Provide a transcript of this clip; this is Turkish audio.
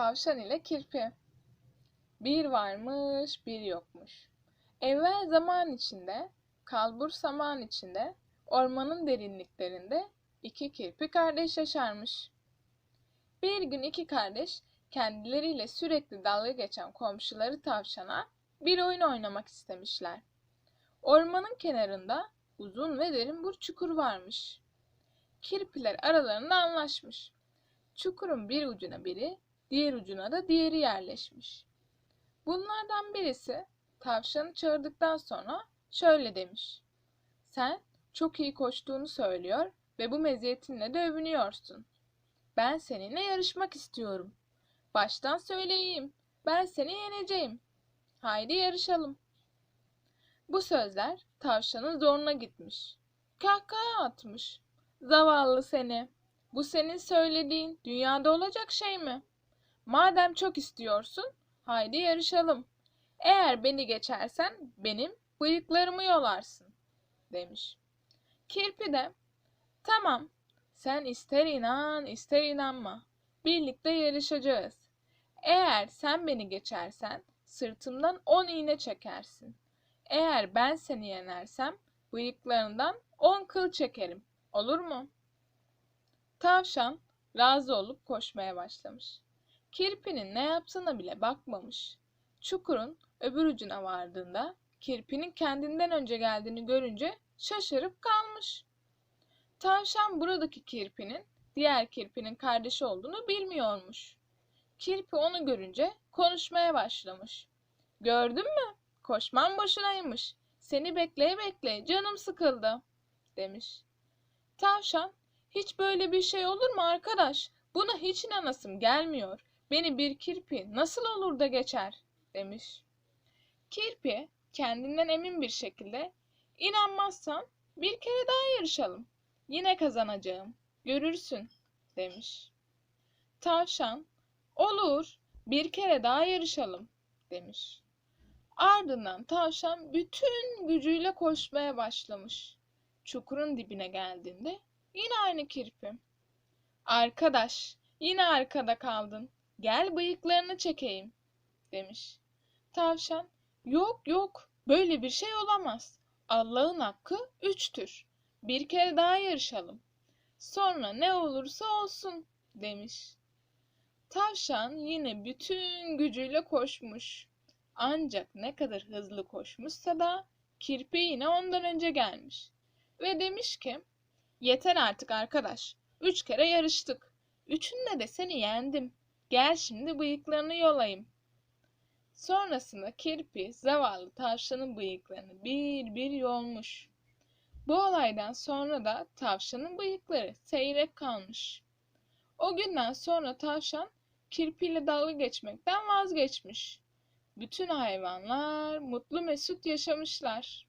Tavşan ile kirpi. Bir varmış, bir yokmuş. Evvel zaman içinde, kalbur saman içinde, ormanın derinliklerinde iki kirpi kardeş yaşarmış. Bir gün iki kardeş kendileriyle sürekli dalga geçen komşuları tavşana bir oyun oynamak istemişler. Ormanın kenarında uzun ve derin bir çukur varmış. Kirpiler aralarında anlaşmış. Çukurun bir ucuna biri, diğer ucuna da diğeri yerleşmiş. Bunlardan birisi tavşanı çağırdıktan sonra şöyle demiş. Sen çok iyi koştuğunu söylüyor ve bu meziyetinle de övünüyorsun. Ben seninle yarışmak istiyorum. Baştan söyleyeyim. Ben seni yeneceğim. Haydi yarışalım. Bu sözler tavşanın zoruna gitmiş. Kahkaha atmış. Zavallı seni. Bu senin söylediğin dünyada olacak şey mi? Madem çok istiyorsun, haydi yarışalım. Eğer beni geçersen benim bıyıklarımı yolarsın, demiş. Kirpi de, tamam, sen ister inan ister inanma. Birlikte yarışacağız. Eğer sen beni geçersen sırtımdan on iğne çekersin. Eğer ben seni yenersem bıyıklarından on kıl çekerim. Olur mu? Tavşan razı olup koşmaya başlamış. Kirpinin ne yaptığına bile bakmamış. Çukurun öbür ucuna vardığında kirpinin kendinden önce geldiğini görünce şaşırıp kalmış. Tavşan buradaki kirpinin diğer kirpinin kardeşi olduğunu bilmiyormuş. Kirpi onu görünce konuşmaya başlamış. Gördün mü? Koşman boşunaymış. Seni bekleye bekleye canım sıkıldı, demiş. Tavşan, hiç böyle bir şey olur mu arkadaş? Buna hiç inanasım gelmiyor. Beni bir kirpi nasıl olur da geçer, demiş. Kirpi kendinden emin bir şekilde, inanmazsan bir kere daha yarışalım. Yine kazanacağım. Görürsün, demiş. Tavşan, olur, bir kere daha yarışalım, demiş. Ardından tavşan bütün gücüyle koşmaya başlamış. Çukurun dibine geldiğinde yine aynı kirpi. Arkadaş, yine arkada kaldın. Gel bıyıklarını çekeyim, demiş. Tavşan, yok yok, böyle bir şey olamaz. Allah'ın hakkı üçtür. Bir kere daha yarışalım. Sonra ne olursa olsun, demiş. Tavşan yine bütün gücüyle koşmuş. Ancak ne kadar hızlı koşmuşsa da kirpi yine ondan önce gelmiş. Ve demiş ki, yeter artık arkadaş, üç kere yarıştık. Üçünde de seni yendim. Gel şimdi bıyıklarını yolayım. Sonrasında kirpi zavallı tavşanın bıyıklarını bir bir yolmuş. Bu olaydan sonra da tavşanın bıyıkları seyrek kalmış. O günden sonra tavşan kirpiyle dalga geçmekten vazgeçmiş. Bütün hayvanlar mutlu mesut yaşamışlar.